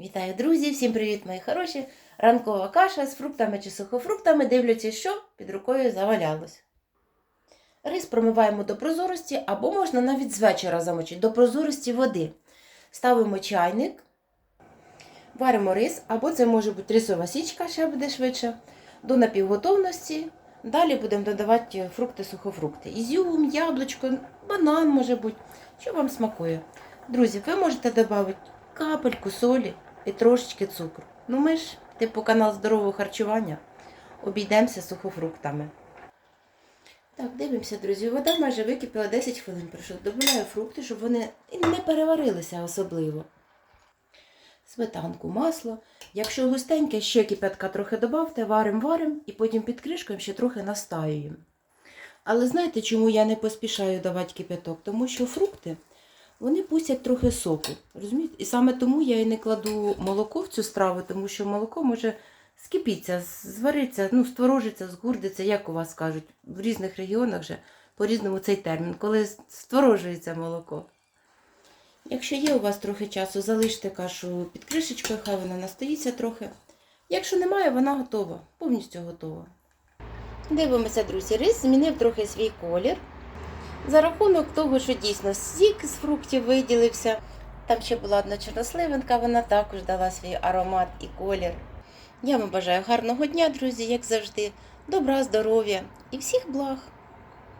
Вітаю, друзі! Всім привіт, мої хороші! Ранкова каша з фруктами чи сухофруктами. Дивлюся, що під рукою завалялось. Рис промиваємо до прозорості, або можна навіть з вечора замочити до прозорості води. Ставимо чайник, варимо рис, або це може бути рисова січка, ще буде швидше, до напівготовності. Далі будемо додавати фрукти, сухофрукти. Ізюм, яблучко, банан може бути, що вам смакує. Друзі, ви можете додати капельку солі і трошечки цукру. Ну ми ж, типу канал здорового харчування, обійдемося сухофруктами. Так, дивимося, друзі. Вода майже википіла 10 хвилин пройшло. Добавляю фрукти, щоб вони не переварилися особливо. Сметанку, масло. Якщо густеньке, ще кипятка трохи додавте, варимо, варимо і потім під кришкою ще трохи настаюємо. Але знаєте, чому я не поспішаю давати кипяток? Тому що фрукти вони пустять трохи соку. розумієте? І саме тому я і не кладу молоко в цю страву, тому що молоко може скипіться, звариться, ну, створожиться, згурдиться, як у вас кажуть, в різних регіонах вже по-різному цей термін, коли створожується молоко. Якщо є у вас трохи часу, залиште кашу під кришечкою, хай вона настоїться трохи. Якщо немає, вона готова, повністю готова. Дивимося, друзі, рис змінив трохи свій колір. За рахунок того, що дійсно сік з фруктів виділився. Там ще була одна чорносливинка, вона також дала свій аромат і колір. Я вам бажаю гарного дня, друзі, як завжди, добра, здоров'я і всіх благ!